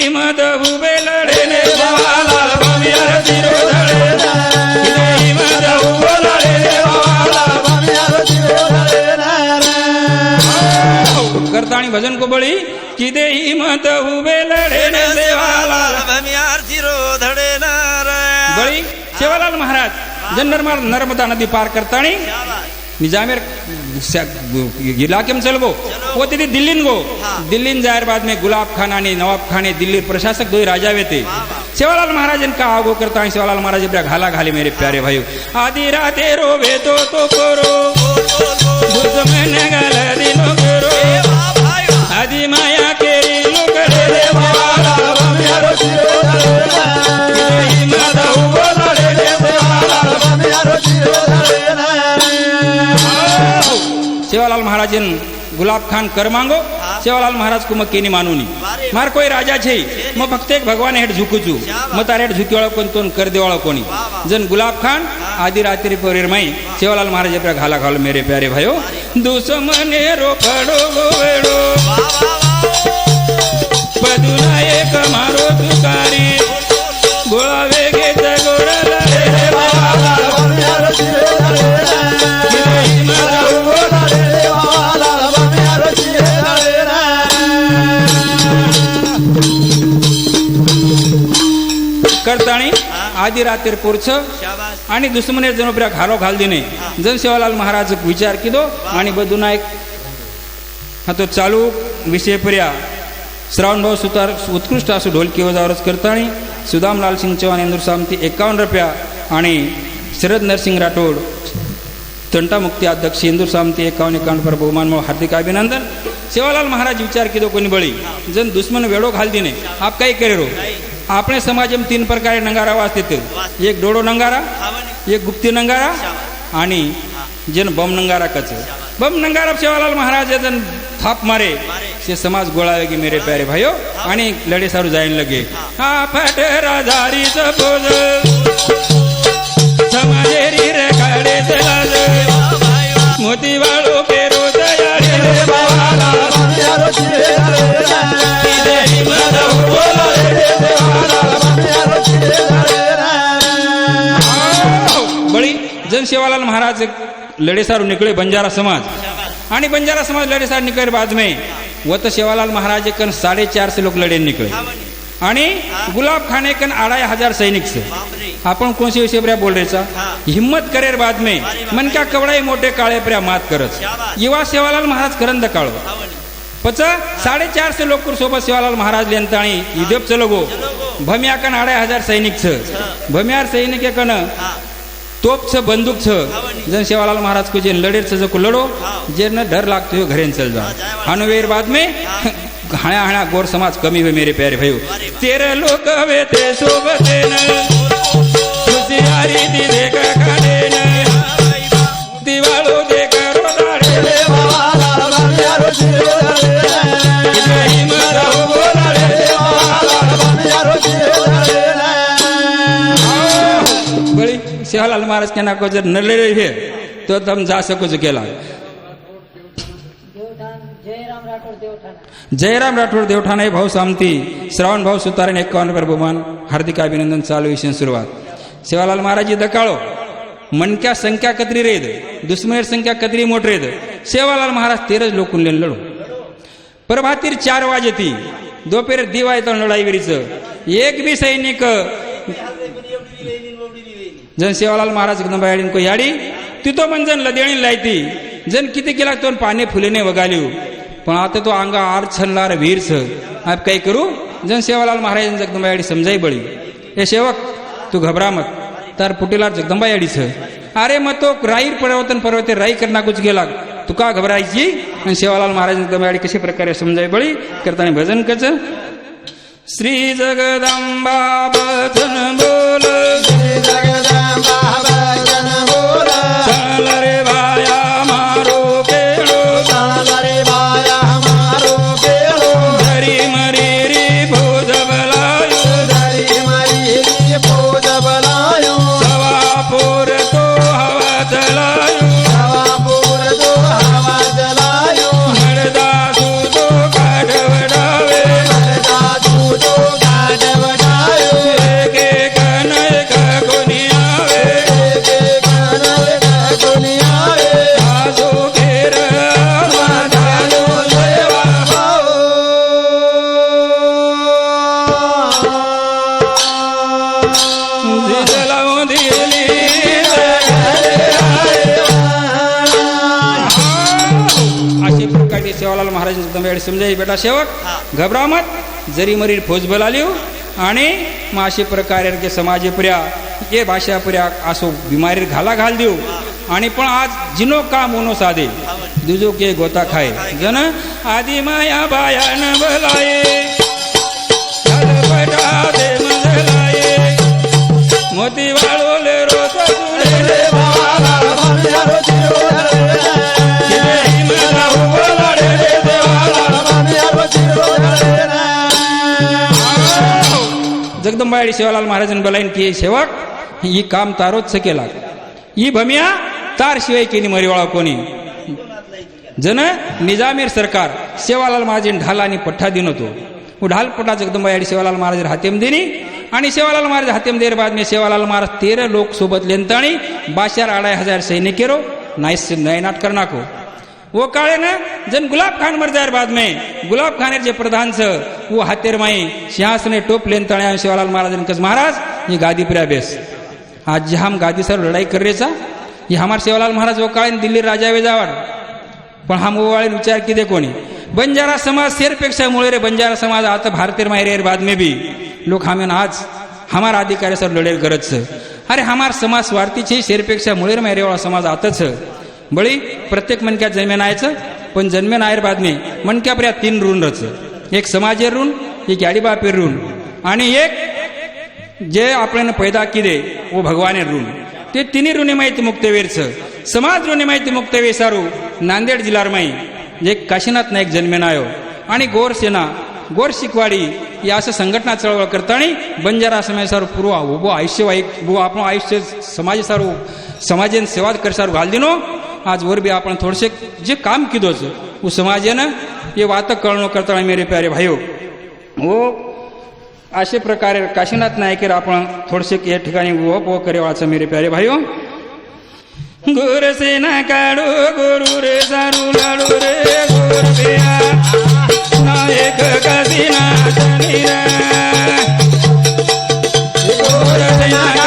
हिमत उभे ने देवाला भव्य शिरोधळे हिमत उभे लढे देवाला करता आणि भजन कोबळी कि दे हिमत उभे लढे ने देवाला भमियार शिरोधडे बळी महाराज जनरमाल नर्मदा नदी पार करतानी निजामेर इलाके में चल गो वो तिथे दिल्लीन गो दिल्लीन जाहिर बाद में गुलाब खान आणि नवाब खान हे दिल्ली प्रशासक दो राजा वेते सेवालाल महाराज का आगो करता है सेवालाल महाराज अपना घाला घाले मेरे प्यारे भाई आधी राते रोवे तो तो करो। आधी माया गुलाब खान कर मांगो। सेवालाल महाराज को मग केनी मानुनी मार कोई राजा छे। मग फक्त एक भगवान हेड झुकू छू मग तारे हेड झुकीवाळो कोण तोन कर देवाळो कोणी जन गुलाब खान आदि रात्रि परेर माई सेवालाल महाराज आपल्या घाला घाल मेरे प्यारे भायो दुसमने रोकडो गोवेडो। पदुना एक मारो तुकारी वेगेच करताणी आधी रात्री पोरचं आणि दुश्मने जनोप्रिया घालो घाल दिने. जनसेवालाल महाराज विचार किदो आणि बदू नायक हा तो चालू विषय पर्या. श्रावण भाऊ सुतार उत्कृष्ट असू ढोलकी वजावरच करताणी सुदाम लालसिंग चव्हाण इंदूर सामती एकावन्न रुपया आणि शरद नरसिंग राठोड तंटामुक्ती अध्यक्ष इंदूर सामती एकावन्न एकावन्न पर बहुमान हार्दिक अभिनंदन. सेवालाल महाराज विचार किदो कोणी बळी? जन दुश्मन वेळो घाल दिने. आप काही करेरो? रो આપણે સમાજમાં तीन પ્રકારે નંગારા વાસ્તે એક ડોળો નંગારા એક ગુપ્તી નંગારા आणि જેને બમ નંગારા કચે બમ નંગારા સેવાલાલ મહારાજે જન થાપ મારે से समाज गोळावे की मेरे प्यारे भाइयों आणि लढे सारू जायन लगे हा फटे राजारी सपोज समाजेरी रे काढे लाज मोती वाळो महाराज लढेसारू निकळे बंजारा समाज. आणि बंजारा समाज लढेसार निकळे बाद में व तो सेवालाल महाराज कन साडेचारशे चार से लोग लड़े निकले आणि गुलाब खाने कन अडाय हजार सैनिक से. आपण कोणसी विषय पर्या बोल रेचा हिम्मत करेर बाद में मन क्या कवडाई मोठे काळे पर्या मात करत. युवा सेवालाल महाराज करंद काळो. पच साडेचार से लोक सोबत सेवालाल महाराज लेंताणी चलो गो भम्या कन अडाय हजार सैनिक छ भम्यार सैनिक कन तोप छ बंदूक छ जन सेवालाल महाराज को जे लड़े छ को लड़ो जे डर लागतो हो घरेन चल जाओ. हनुवेर बाद में हाण्या हाण्या गोर समाज कमी हुए मेरे प्यारे भाइयों. तेरे लोक हवे ते सोबते न खुशियारी दी देख खाने न. दिवाळो देख रोदाडे इब्राहिम सेवालाल महाराज के नाको जर न लड़े है तो तुम जा सको जो केला। जयराम राठोड देवठाण जयराम भाऊ सामती श्रावण भाऊ सुतारण एक पर बहुमान हार्दिक अभिनंदन चालू विषय सुरुवात। सेवालाल महाराज दकाळो मनक्या संख्या कतरी रेद दुश्मनेर संख्या कतरी मोठ रेद। सेवालाल महाराज तेरच लोकून लेन लढो। प्रभातीर चार वाजेती दोपहर दिवा येतो लढाईविरीचं एक बी सैनिक जन सेवालाल महाराज एकदम को याडी? तिथं पण जण लदेणी लायती. जण किती केला तो पाने फुलेने वगाल्यो. पण आता तो अंगा आर छनलार छ आप काही करू? जन सेवालाल महाराज जगदंबायाडी समजाई बळी. हे सेवक तू घबरा मत. तार पुटेलार जगदंबा छ अरे मग तो राईर पर्वतन पर्वते राई करना कुछ गेला. तू का घबरायची? आणि सेवालाल महाराज जगदंबायाडी कशा प्रकारे समजाई बळी? करताना भजन कच श्री जगदंबा भजन बोल. चाल सेवक हा. घबरा मत जरी मरी फौज बोलाल्यो आणि मग अशे प्रकारे के समाजे पर्या ये भाषा पर्या असो बिमारी घाला घाल देऊ. आणि पण आज जिनो काम उनो साधे? दुजो के गोता खाय जन आदि माया बाया न बलाये जगदंबाडी शिवालाल महाराजांनी बोलाईन की सेवक ही काम तारोच केला. ही भमिया तार शिवाय केली मरिवाळा कोणी. जन निजामीर सरकार सेवालाल महाराज ढाल आणि पठ्ठा दिन होतो. ढाल पठ्ठा जगदंबाडी सेवालाल महाराज हातेम दिनी आणि सेवालाल महाराज हातेम देर बाद में सेवालाल महाराज तेरह लोक सोबत लेनताणी बाशार अढ़ाई हजार सैनिक केरो नाइस नयनाट करना वो काळे ना जन गुलाब खान मर जायर बाद में। गुलाब खान जे प्रधान छ वो हातेर माई सिंहासने टोप लेन तळ्या शिवालाल महाराज कस महाराज ये गादी पर बेस आज जे हम गादी सर लड़ाई कर रेचा ये हमार सेवालाल महाराज वो काळे दिल्ली राजा वेजावाड पण हम वो मोवाळे विचार किती कोणी बंजारा समाज शेरपेक्षा मुळे रे बंजारा समाज आता भारतीय रे बाद में भी। लोक हमेन आज हमारा अधिकारी सर लढेल गरज छ अरे हमार समाज स्वार्थी छे शेरपेक्षा मुळेर मायरेवाळा समाज आताच बळी प्रत्येक मनक्यात जन्मेन आयचं पण जन्मेन आयर बाद में मनक्या पर्या तीन ऋण रच एक समाजेर ऋण एक याडीबापेर ऋण. आणि एक जे आपल्यानं पैदा किदे वो भगवाने ऋण. ते तिन्ही ऋणी माहिती मुक्तवेरचं. समाज ऋणी माहिती मुक्तवे सारू नांदेड जिल्हार माई जे काशीनाथ नाईक जन्मेनायो आणि गोरसेना गोर शिकवाडी या असं संघटना चळवळ करताना बंजारा समाज सारू पूर्व उभो आयुष्य वाईक उभो आपण आयुष्य समाजासारू समाजेन सेवा करसारू घाल दिनो. आज वर भी आपण थोडसे जे काम किदोच वो समाजेनं ये वात कळणं करताना मेरे प्यारे भाईओ वो असे प्रकारे काशीनाथ नायकेर आपण थोडसे या ठिकाणी व करे वाचा मेरे प्यारे भाईओ. गुरसेना काढू गुरु रे सारू लाडू रे गुरु नायक काशीनाथ गुरसेना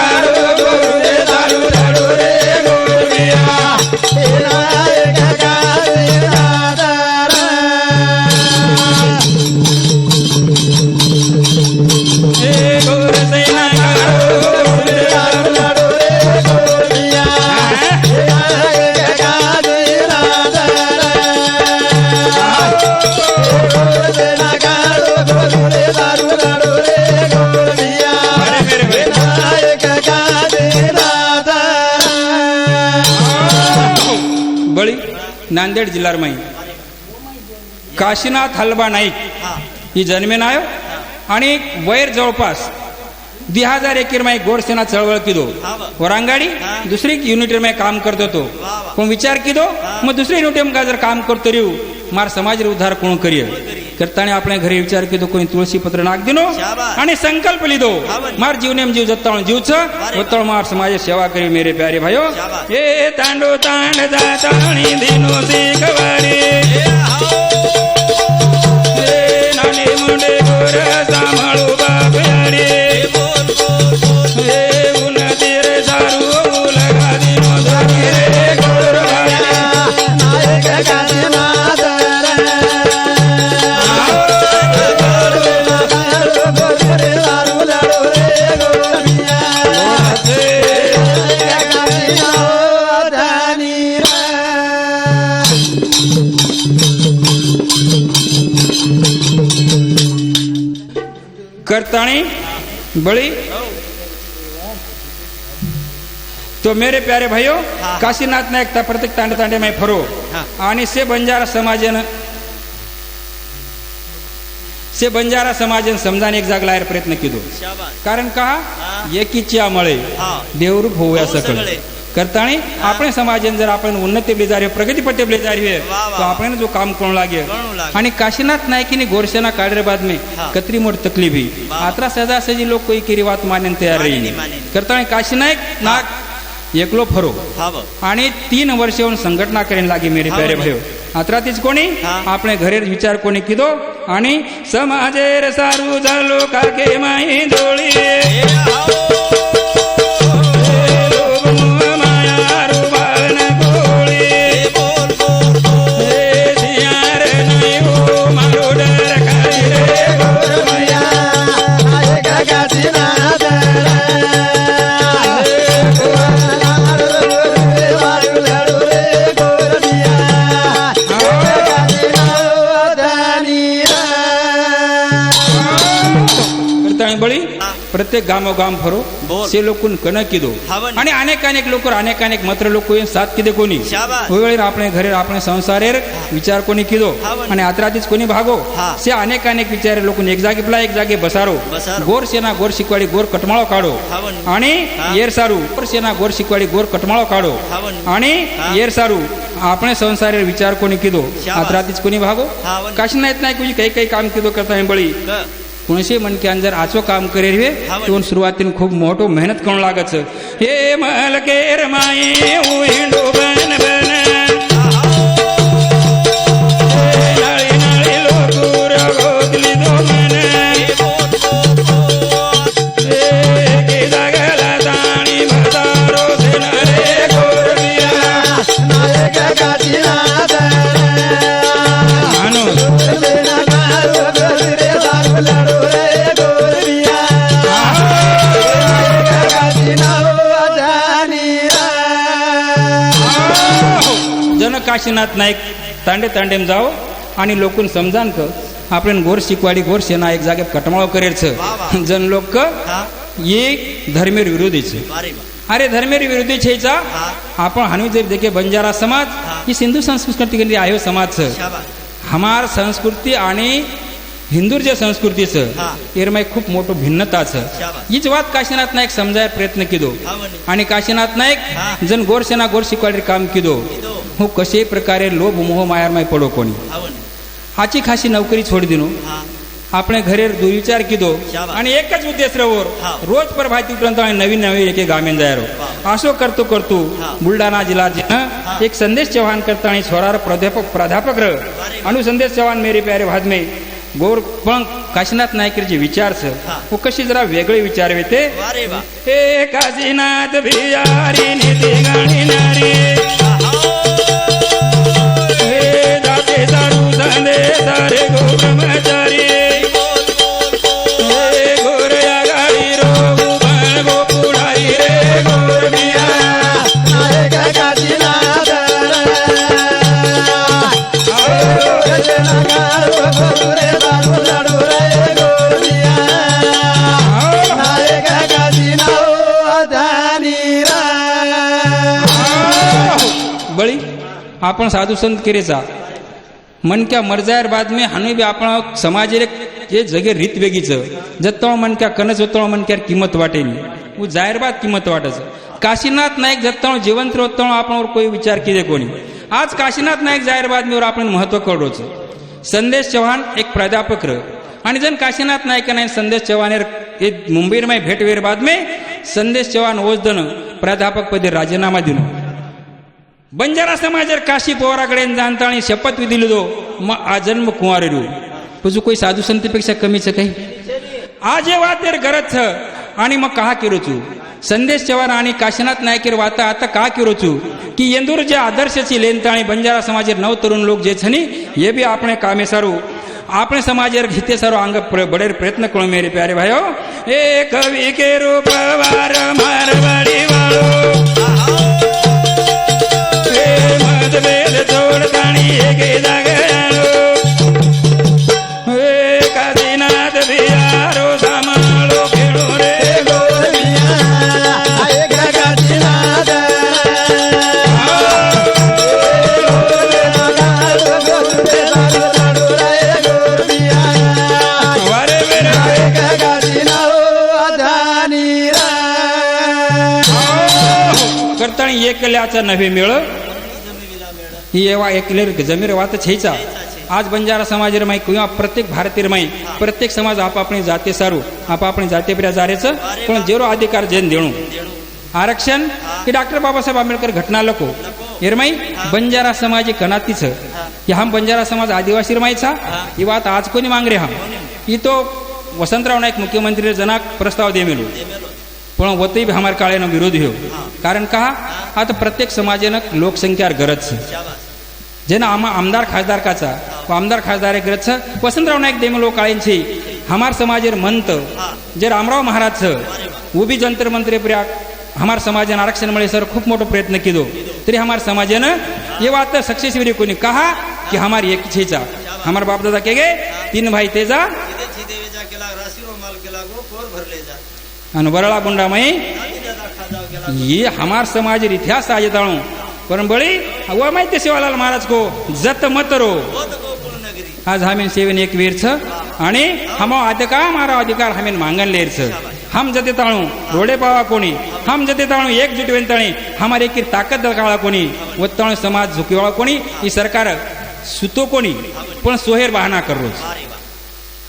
बळी नांदेड जिल्हार माई. काशीनाथ हलबा नाईक ही जन्मेन आयो हो. आणि वैर जवळपास दी हजार एकीर माई गोडसेना चळवळ किदो. वरांगाडी दुसरी युनिटर माई काम करतो तो. पण विचार किदो मग दुसरी युनिट का जर काम करतो रिव मार समाज उद्धार कोण करिय करताना आपल्या घरी विचार किदो कोणी तुळशी पत्र नाक दिनो शाबास. आणि संकल्प लिदो मार जीवनेम जीव जत्ताळ जीवच वत्तळ मार समाज सेवा करी मेरे प्यारे भाइयो शाबास. ए तांडो तांड जाताणी दिनो सिकवाडी रे नाणे मुंडे गोर सांभाळू बापयाडे हे उन्नती रे सारू लगा दिनो धागे करताणी बळी तो मेरे प्यारे भाइयों हाँ। काशीनाथ नायक त्या प्रत्येक तांडे तांडे में फरो हाँ। आणि से बंजारा समाजन से बंजारा समाजन समजाने एक जाग लायर प्रयत्न केलो कारण का हाँ। एकीच्या मळे हाँ। देवरूप होऊया होऊ કરતાણી આપણે સમાજની અંદર આપણને ઉન્નતિ બેજારી હોય પ્રગતિ પટે બેજારી હોય તો આપણે જો કામ કોણ લાગે? आणि काशीनाथ नायकीने घोरसेना काढले बाद में कतरी मोठ तकलीफ ही सजा सजी लोक कोई केरी वात मानेन तयार रही करताना काशीनायक नाग एकलो फरो आणि तीन वर्ष येऊन संघटना करेन लागे मेरे प्यारे भयो आत्रातीच कोणी आपले घरेर विचार कोणी किदो आणि समाजेर सारू झालो काके माई डोळी प्रत्येक गामोगाम फरो से लोकून कन कि दो आणि अनेक अनेक लोक अनेक अनेक मत्र लोक येऊन साथ किदे कोणी? वेळेला आपले घरे आपले संसारे विचार कोणी किदो? आणि आत्रातीच कोणी भागो? से अनेक अनेक विचार लोक एक जागी प्ला एक जागे बसारो. गोर सेना गोर शिकवाडी गोर कटमाळो काढो. आणि येर सारू गोर सेना गोर शिकवाडी गोर कटमाळो काढो. आणि येर सारू आपले संसारे विचार कोणी किदो? आत्रातीच कोणी भागो? काशी नाही नाही कोणी काही काही काम किदो करता हे बळी ક કોणसे मन के अंदर आचो काम करे रे हावन. तो सुरुवातीन खूप मोठो मेहनत करून लागत छ. हे मल के काशीनाथ नाईक तांडे तांडेम जाओ आणि लोकून समजान क. आपण गोर शिकवाडी गोर सेना एक जागे कटमाळो करेल जन लोक एक धर्मेर विरोधीचे. अरे धर्मेर विरोधी छेचा आपण हनु जर देखे बंजारा समाज ही. सिंधू संस्कृती आयो समाज हमार संस्कृती आणि हिंदूर जे संस्कृती छ हा. एरमाय खूप मोठो भिन्नता छ शाबास. हीच વાત काशीनाथ नाईक समजाय प्रयत्न किदो હાવન. आणि काशीनाथ नाईक हा. जन गोर सेना गोर शिकवाडी काम किदो કીધો. હું કશે પ્રકારે લોભ મોહ માયારમાં પડો કોની હાવન. હાચી ખાસી નોકરી છોડી દીધું હા આપણે ઘરે દુર્વિચાર કીધો શાબાશ. અને એક જ ઉદ્દેશ રહ્યો હા. રોજ પર ભાઈ ઉપરાંત અમે નવી નવી એકે ગામે જાય રહ્યો વાહ. આશો કરતું કરતું હા. બુલડાના જિલ્લા જે હા. એક સંદેશ ચૌહાણ કરતા અહીં છોરાર પ્રાધ્યાપક પ્રાધ્યાપક રહ્યો વાહ. અનુ સંદેશ ચૌહાણ મેરી પ્યારે ભાદ में गोर पण काशीनाथ नायकरचे विचार सर. हो. कशी जरा वेगळे विचार येते हे काशीनाथ भियारी बळी? आपण साधू संत केरेचा. मन क्या मर्जायर बाद में हमें भी आपण समाज जे जगे रीत वेगीचं. जत्तळ मनक्या कनस होतो मनक्या मन किंमत वाटेनी. उ जाहीरबाद किंमत वाटायचं काशीनाथ नाईक जत्तळ जिवंत होतो आपण कोई विचार केले कोणी? आज काशीनाथ नाईक जाहीरबादमीवर आपण महत्त्व कळवचं संदेश चव्हाण एक प्राध्यापक र. आणि जन काशीनाथ नाईक नाही संदेश चव्हाण मुंबईर माय भेट वेर बाद संदेश चव्हाण ओझ प्राध्यापक पदे राजीनामा दिनो बंजारा समाज काशी पोवाराकडे जाणता आणि शपथ दिली तो. मग आजन्म कुंवारे रू. तुझं कोई साधू संतपेक्षा कमीच काही? आज हे वातेर गरज आणि मग का किरोचू संदेश चव्हाण आणि काशीनाथ नायकेर वाता आता का किरोचू की येंदूरच्या आदर्शाची लेनता आणि बंजारा समाजेर नव तरुण लोक जे छनी हे बी आपण कामे सारू. आपण સમાજ घेते सारो अंग બળેર प्रयत्न करू मेरे प्यारे भाई एक कवी के રૂપ વાર મારવાડી करताणी एकल्याचा नव्हे मेळ ही एवा एकले जमीर वात छेचा आज बंजारा समाजेर माई किंवा प्रत्येक भारतीय माई प्रत्येक समाज आपापणी जाते सारू आपापणी जाते पर्या जारेचं पण जेरो अधिकार जेन देणू. आरक्षण की डॉक्टर बाबासाहेब आंबेडकर घटना लको हिरमाई बंजारा समाज कनातीच. की हम बंजारा समाज आदिवासी रमाईचा ही बात आज कोणी मांगरे हम? ही तो वसंतराव नाईक मुख्यमंत्री जनाक प्रस्ताव दे मेलो पण वतही हमार काळेनं विरोध हो कारण का आता प्रत्येक समाजेनं लोकसंख्यार गरज. जेना आम आमदार खासदार काचा व आमदार खासदार एक ग्रथ वसंतराव नाईक देमलो काळेंची हमार समाजेर मंत जे रामराव महाराज उभी जंतर मंत्री प्रयाग हमार समाज आरक्षण मिळे सर खूप मोठा प्रयत्न केलो तरी हमार समाजानं ये वात विरी कोणी कहा की हमार एक छेचा हमार बापदादा के केगे तीन भाई तेजा आणि वरळा गुंडामाई ये हमार समाज इतिहास आहे दाळू परंबळी बळी व माहिती सेवालाल महाराज को जत मत रो आज हमीन सेवन एक वेरच आणि हम अधिकार मारा अधिकार हमीन मांगन लेरच. हम जते ताणू रोडे पावा कोणी. हम जते ताणू एक जुटवेन ताणी हमारे एक ताकद दळकाळा कोणी. व ताणू समाज झुकिवाळा कोणी. ही सरकार सुतो कोणी. पण सोहेर बहाना कर रोज.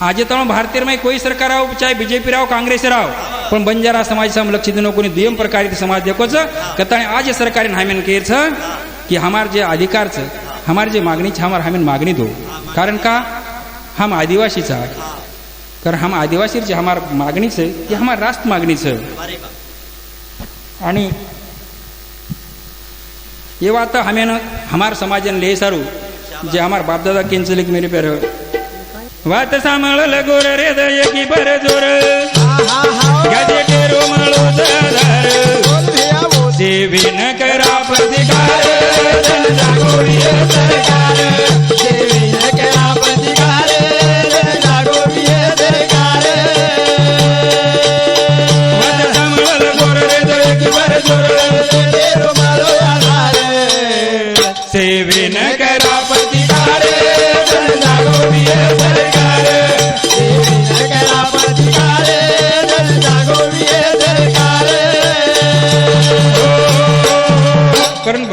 आजे तण भारतीय कोई सरकार आओ चाहे बीजेपी राव कांग्रेस राव. पण बंजारा समाज हम लक्ष दिनो कोणी दुय्यम प्रकारे समाज देखो छ कताणे आज सरकार हामेन केर छ की हमार जे अधिकार छ हमार जे मागणी छ हमार हमेन मागणी दो कारण का हम आदिवासी छ कारण हम आदिवासी जे हमार मागणी छ ती हमार राष्ट्र मागणी छ आणि ये વાત हमें हमार समाजन ले सारू जे हमार बापदादा किंचलिक मेरे पेर વાત સાંભળ ગોર રે દય કી પર જોર देवीन करा प्रतिकार जागोविय सरकार देवीन करा प्रतिकार जागोविय सरकार वद समल गोर रे दळक वर जोर तेरो मारो आधार सेवीन करा प्रतिकार जागोविय सरकार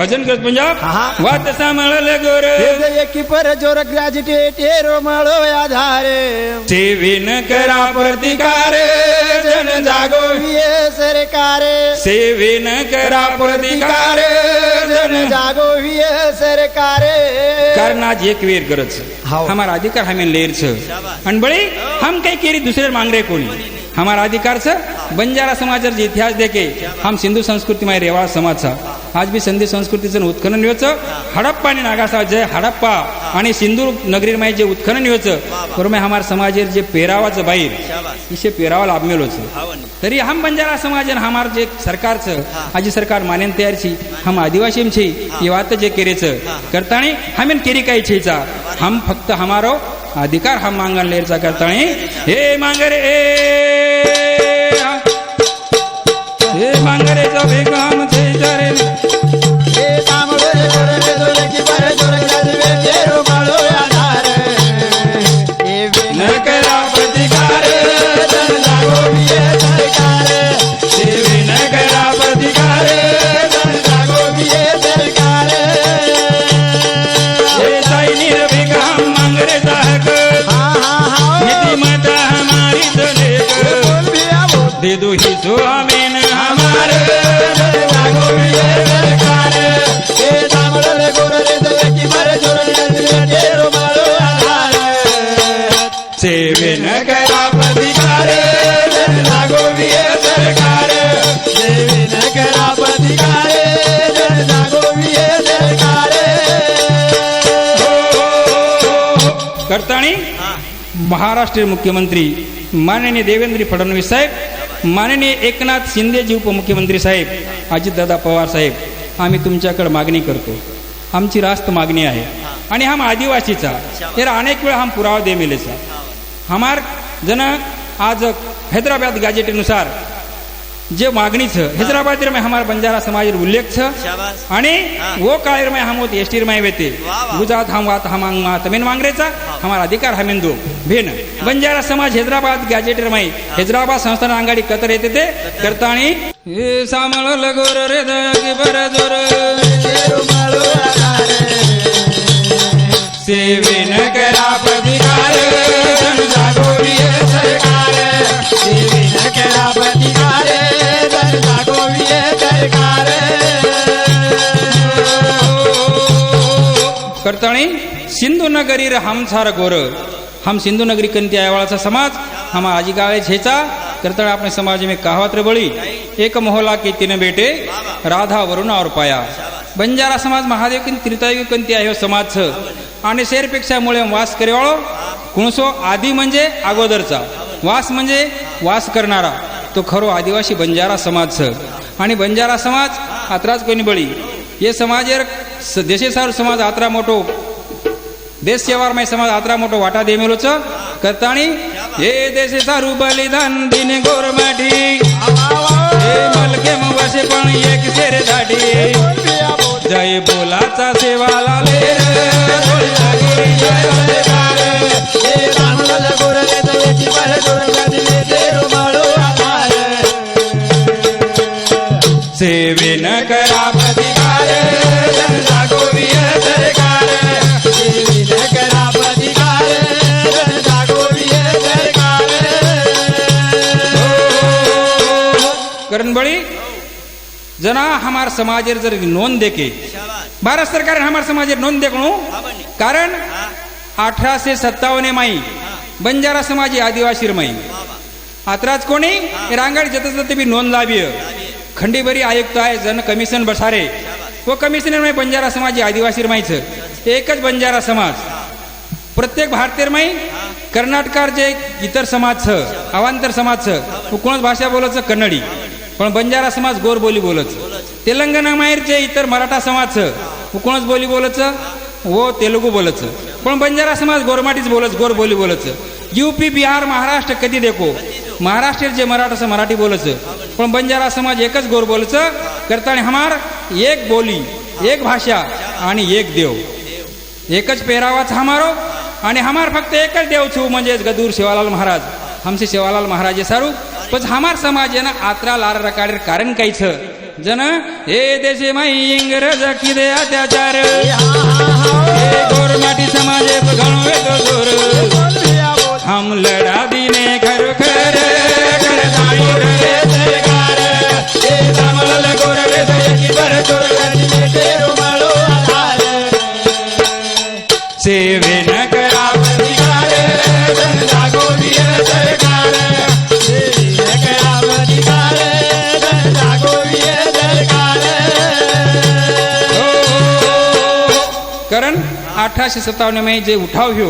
ભજન કર પંજાબ? વાત સાંભળ લે ગોર. એકી પર જોર ગ્રાજિટે ટેરો મળો આધારે. સેવિન કરા પ્રતિકાર જન જાગો વિયે સરકારે સેવિન કરા પ્રતિકાર જન જાગો વિયે સરકારે. કરના જે કવેર કરત છે. હમારા અધિકાર હમે લેર છે. અને બળી હમ કઈ કેરી દુસરે માંગ કોની हमारा अधिकार छ बंजारा समाज जे इतिहास देखे हम सिंधू संस्कृति में रेवाळ समाज सा। आज भी सिंधु संस्कृति संस्कृतीचं उत्खनन व्हायचं हडप्पा आणि नागासा जे हडप्पा। आणि सिंधू नगरी में जे उत्खनन व्हायचं बरोबर हमार समाज जे पेरावाचं बाहेर इशे पेरावा लाभ मिळलो तरी हम बंजारा समाज आणि हमार जे सरकार छ आज सरकार मानेन तयार छी हम आदिवासी छी ये वात जे केरे छ करताणी हमें केरी काही छेचा हम फक्त हमारो अधिकार हम मांगन लेरचा करताणी हे मांगरे हे. मांगरेचा वेग महाराष्ट्र मुख्यमंत्री माननीय देवेंद्र फडणवीस साहेब माननीय एकनाथ शिंदेजी उपमुख्यमंत्री साहेब अजितदादा पवार साहेब आम्ही तुमच्याकडे मागणी करतो. आमची रास्त मागणी आहे. आणि हम आदिवासीचा तर अनेक वेळा हम पुरावा दे मिलेचा. हमार जन आज हैदराबाद गॅजेटेनुसार जे मागणी छ हैदराबाद में हमारा बंजारा समाज उल्लेख छ आणि वो काळेर में हम होत एसटीर में वेते गुजरात हम वात हम मा मेन मांगरेचा हमारा अधिकार हमेंदो भेन बंजारा समाज हैदराबाद गॅजेटर में हैदराबाद संस्थान अंगाडी कतर येते ते करताणी सामळ गोर रे दगी बर सेवेन करा सरकार सेवेन करा जयकार करताळी सिंधू नगरीर हमसार गोर। हम सिंधु नगरी कंती आयवाळाचा समाज हम आजी गाळे झेचा करताळ अपने समाज में कहावत बड़ी एक मोहला के तीन बेटे राधा वरुण और पाया। बंजारा समाज महादेव की त्रितायुग कंती आहे समाज आणि शेरपेक्षा मुळे वास करेवाळो कुणसो आदि म्हणजे अगोदरचा। वास म्हणजे वास करणारा तो खरो आदिवासी बंजारा समाज आणि बंजारा समाज आत्राच कोणी बळी हे समाजेर देशेसार समाज आत्रा मोठो देश सेवारमय समाज आत्रा मोठो वाटा दे मेलोच छ करताणी हे देशे सारू बलिदान दिने गोरमाठी हे मलके वसे पण एक शेर दाढी जय बोलाचा सेवा लाले जय हमार समाजेर जर नोंद शाबास भारत सरकार हमार समाजेर नोंद देखणू? कारण अठराशे सत्तावन्न माई बंजारा समाजी आदिवासी माई। बाबा आत्राच कोणी रांगाड जतच ते बी नोंद लावीय खंडीबरी आयुक्त आहे जन कमिशन बसारे। व कमिशनर माई बंजारा समाजी आदिवासी माईचं एकच बंजारा समाज। प्रत्येक भारतीय माई कर्नाटकार जे इतर समाज छ अवांतर समाज छ कोणच भाषा बोलच कन्नडी। पण बंजारा समाज गोर बोली बोलच तेलंगणा माहेरचे इतर मराठा समाज कोणच बोली बोलायचं? व तेलुगू बोलायचं. पण बंजारा समाज गोरमाटीच बोलच गोर बोली बोलायचं. युपी बिहार महाराष्ट्र कधी देखो? महाराष्ट्र जे मराठा मराठी बोलायचं. पण बंजारा समाज एकच गोर बोलायचं करताना हमार एक बोली एक भाषा आणि एक देव. एकच पेहरावाच हमारो आणि हमार फक्त एकच देव छू म्हणजेच गदूर शिवालाल महाराज. हमसे शिवालाल महाराज हे सारू. पण हमार समाज आहे ना आत्रा लार रकाडेर कारण काहीच. जन हे देशे माई इंग्रज किदे अत्याचार? हे गोरमाटी समाजे घणो येतो जोर. हम लढा दिने खरोखर अठराशे सत्तावन्नमध्ये जे उठाव हो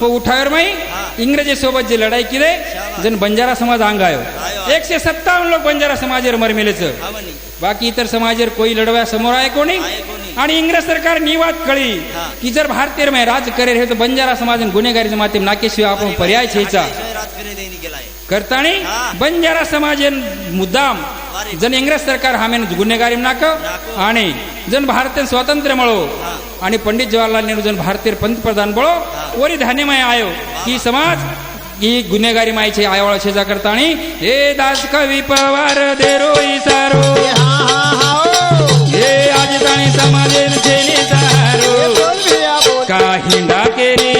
व उठावर माई इंग्रजी सोबत जे लढाई केले जन बंजारा समाज अंग आयो एकशे सत्तावन्न लोक बंजारा समाजेर मरमेलेच. हा बाकी इतर समाजेर कोई लढव्या समोर आहे कोणी? आणि इंग्रज सरकार निवाद कळी की जर भारतीय मै राज करेल हे तर बंजारा समाज आणि गुन्हेगारीच्या माध्यम नाकेशिवाय आपण पर्याय छेचा राजकरी करताणी बंजारा समाज मुद्दाम जन इंग्रज सरकार हामेन गुन्हेगारी नाक आणि जन भारतीय स्वातंत्र्य मळो. आणि पंडित जवाहरलाल नेहरू जन भारतीय पंतप्रधान बळो वरी धान्यमय आयो. की समाज ही गुन्हेगारी मायचे आयवळ शेजा करताणी हे दास कवी पवार देरो इसारो हे आज समाजेन सारो. काही डाकेरी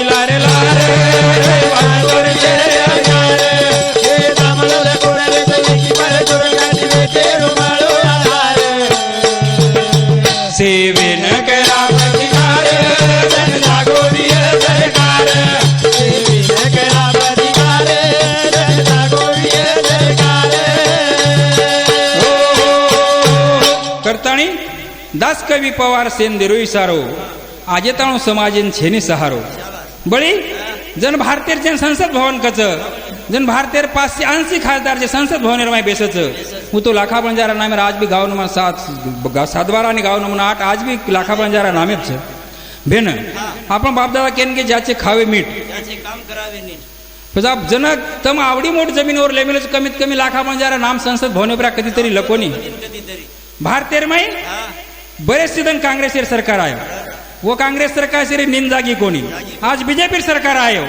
दास कवी पवार सेन देरोई सारो આજે તાણું સમાજન છે ની સહારો બળી જન ભારતીય જેન સંસદ ભવન કચ જન ભારતીય पाचशे ऐंशी खासदार जे संसद भवन माय बेसच હું તો લાખા બંજારા નામે આજ બી ગાવનમાં સાત સાતબારા आणि गाव नंबर आठ आज बी लाखा બંજારા નામે જ છે બેન आपण बापदादा केन के ज्याचे खावे मीठ त्याचे काम करावे नीट પછી આપ जनक तम आवडी मोठ जमिनीवर लेमेलच कमीत कमी लाखा बंजारा नाम संसद भवनेपरा कधीतरी लकोनी कधीतरी भारतीय माई हा बरेचसे जण काँग्रेसवर सरकार आहे. व काँग्रेस सरकार से निम जागी कोणी? आज बीजेपी सरकार आहे हो.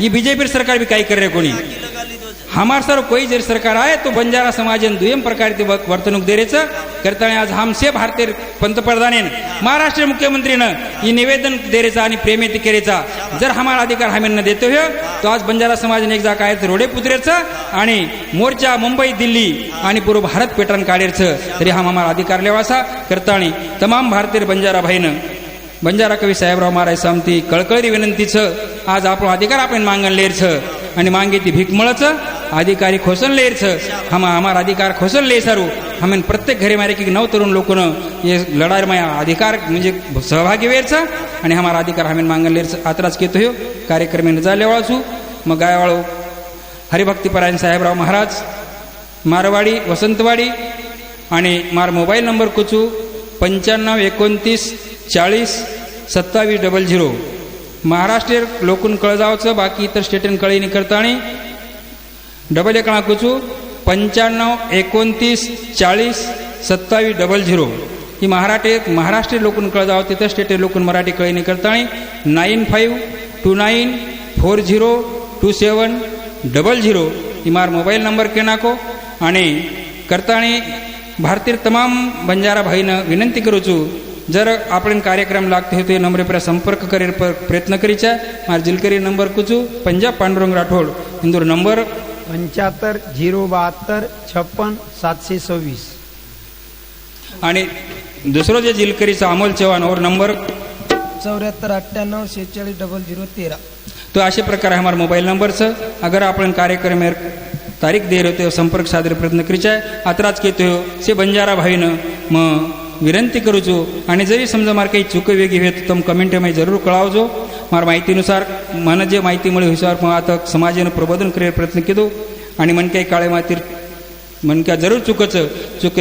ही. बीजेपी सरकार भी काही करे कोणी? कोनी हमार सर कोई जर सरकार आहे तो बंजारा समाजन दुय्यम प्रकारे ते व- वर्तणूक देरेचं करताना आज हमसे भारतीय पंतप्रधानेन महाराष्ट्र मुख्यमंत्रीनं ही निवेदन देरेचा आणि प्रेमेती केरेचा. जर हमारा अधिकार हमींना देतो हो तो आज बंजारा समाजने एक जागा आहे रोडे पुत्रेचं आणि मोर्चा मुंबई दिल्ली आणि पूर्व भारत पेटर्न काढेचं तरी हा हमारा अधिकार लेवासा करताणी तमाम भारतीय बंजारा भाईनं बंजारा कवी साहेबराव महाराज समती कळकळी विनंतीचं आज आपण अधिकार आपण मागण लेरचं आणि मागे ती भीक मळचं. अधिकारी खोसन ले हम हमार अधिकार खोसन ले सारू हमें प्रत्येक घरे मारे की नऊ तरुण लोकनं हे लढाई माया अधिकार म्हणजे सहभागी वेरचा आणि हमारा अधिकार हमें मांगल लेरचं आत्राच केतो हो कार्यक्रम झाले वाळसू मग गायवाळू हरिभक्तीपरायण साहेबराव महाराज मारवाडी वसंतवाडी आणि मार मोबाईल नंबर कुचू पंच्याण्णव एकोणतीस चाळीस सत्तावीस डबल झिरो। महाराष्ट्रीय लोकून कळजावचं बाकी इतर स्टेटन कळीनी करताणी डबल एक कुचू पंच्याण्णव एकोणतीस चाळीस सत्तावीस डबल झिरो. ही महाराष्ट्र महाराष्ट्र लोकून कळदाव तिथं स्टेट लोकून मराठी कळणी करताळी nine five two nine four zero two seven double zero. ही मार मोबाईल नंबर केनाको आणि करताळी भारतीय तमाम बंजारा भाईनं विनंती करूचू जर आपण कार्यक्रम लागते होते नम्रपर संपर्क करे प्रयत्न करीचा. मार जिलकरी नंबर कुचू पंजाब पांडुरंग राठोड. इंदूर नंबर पंच्याहत्तर झिरो बहात्तर छप्पन सातशे सव्वीस. आणि दुसरो जे जिलकरीचा अमोल चव्हाण और नंबर? चौऱ्याहत्तर अठ्ठ्याण्णव शेहेचाळीस डबल झिरो तेरा. तो अशा प्रकारे हमारा मोबाईल नंबर छ अगर आपण कार्यक्रम में तारीख दे रहे हो संपर्क साधरे प्रयत्न करीचा आत्राच केतो हो से बंजारा भाईनं मग विनंती करू आणि जरी समजा मला काही चुक वेगळी वेळ तुम्ही कमेंट मी जरूर कळावजो मला माहितीनुसार मन जे माहितीमुळे हुशार हिशोर मग आता समाजानं प्रबोधन करायला प्रयत्न केलो. आणि मन काही काळे मातीर मन का जरूर चुकच चुक